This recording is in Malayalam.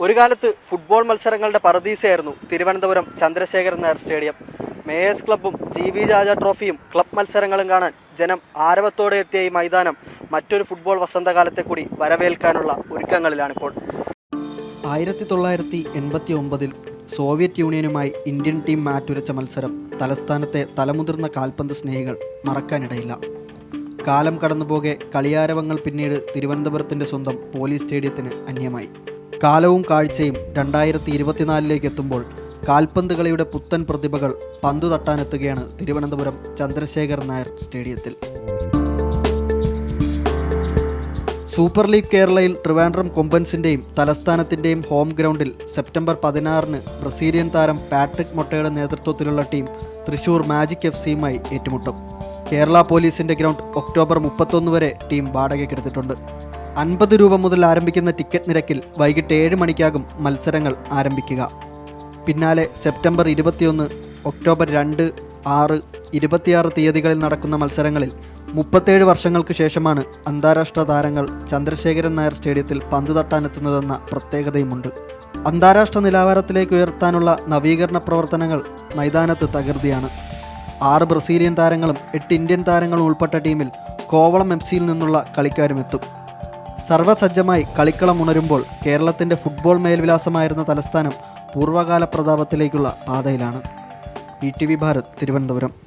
ഒരു കാലത്ത് ഫുട്ബോൾ മത്സരങ്ങളുടെ പറദീസയായിരുന്നു തിരുവനന്തപുരം ചന്ദ്രശേഖരൻ നായർ സ്റ്റേഡിയം. മേയേഴ്സ് ക്ലബ്ബും ജി വി രാജ ട്രോഫിയും ക്ലബ് മത്സരങ്ങളും കാണാൻ ജനം ആരവത്തോടെ എത്തിയ ഈ മൈതാനം മറ്റൊരു ഫുട്ബോൾ വസന്തകാലത്തെ കൂടി വരവേൽക്കാനുള്ള ഒരുക്കങ്ങളിലാണിപ്പോൾ. ആയിരത്തി തൊള്ളായിരത്തി എൺപത്തി ഒമ്പതിൽ സോവിയറ്റ് യൂണിയനുമായി ഇന്ത്യൻ ടീം മാറ്റുരച്ച മത്സരം തലസ്ഥാനത്തെ തലമുതിർന്ന കാൽപന്ത് സ്നേഹികൾ മറക്കാനിടയില്ല. കാലം കടന്നുപോകെ കളിയാരവങ്ങൾ പിന്നീട് തിരുവനന്തപുരത്തിന്റെ സ്വന്തം പോലീസ് സ്റ്റേഡിയത്തിന് അന്യമായി. കാലവും കാഴ്ചയും രണ്ടായിരത്തി ഇരുപത്തിനാലിലേക്ക് എത്തുമ്പോൾ കാൽപന്ത് കളിയുടെ പുത്തൻ പ്രതിഭകൾ പന്തു തട്ടാനെത്തുകയാണ് തിരുവനന്തപുരം ചന്ദ്രശേഖർ നായർ സ്റ്റേഡിയത്തിൽ. സൂപ്പർ ലീഗ് കേരളയിൽ ട്രിവാൻഡ്രം കൊമ്പൻസിന്റെയും തലസ്ഥാനത്തിന്റെയും ഹോം ഗ്രൗണ്ടിൽ സെപ്റ്റംബർ പതിനാറിന് ബ്രസീലിയൻ താരം പാട്രിക് മൊട്ടയുടെ നേതൃത്വത്തിലുള്ള ടീം തൃശൂർ മാജിക് എഫ് സിയുമായി ഏറ്റുമുട്ടും. കേരള പോലീസിന്റെ ഗ്രൗണ്ട് ഒക്ടോബർ മുപ്പത്തൊന്ന് വരെ ടീം വാടകയ്ക്കെടുത്തിട്ടുണ്ട്. അൻപത് രൂപ മുതൽ ആരംഭിക്കുന്ന ടിക്കറ്റ് നിരക്കിൽ വൈകിട്ട് ഏഴ് മണിക്കാകും മത്സരങ്ങൾ ആരംഭിക്കുക. പിന്നാലെ സെപ്റ്റംബർ ഇരുപത്തിയൊന്ന് ഒക്ടോബർ രണ്ട് ആറ് ഇരുപത്തിയാറ് തീയതികളിൽ നടക്കുന്ന മത്സരങ്ങളിൽ മുപ്പത്തേഴ് വർഷങ്ങൾക്ക് ശേഷമാണ് അന്താരാഷ്ട്ര താരങ്ങൾ ചന്ദ്രശേഖരൻ നായർ സ്റ്റേഡിയത്തിൽ പന്ത് തട്ടാനെത്തുന്നതെന്ന പ്രത്യേകതയുമുണ്ട്. അന്താരാഷ്ട്ര നിലവാരത്തിലേക്ക് ഉയർത്താനുള്ള നവീകരണ പ്രവർത്തനങ്ങൾ മൈതാനത്ത് തകൃതിയാണ്. ആറ് ബ്രസീലിയൻ താരങ്ങളും എട്ട് ഇന്ത്യൻ താരങ്ങളും ഉൾപ്പെട്ട ടീമിൽ കോവളം എം സിയിൽ നിന്നുള്ള കളിക്കാരും എത്തും. സർവസജ്ജമായി കളിക്കളം ഉണരുമ്പോൾ കേരളത്തിന്റെ ഫുട്ബോൾ മേൽവിലാസമായിരുന്ന തലസ്ഥാനം പൂർവകാല പ്രതാപത്തിലേക്കുള്ള പാതയിലാണ്. E T V Bharat Thiruvananthapuram.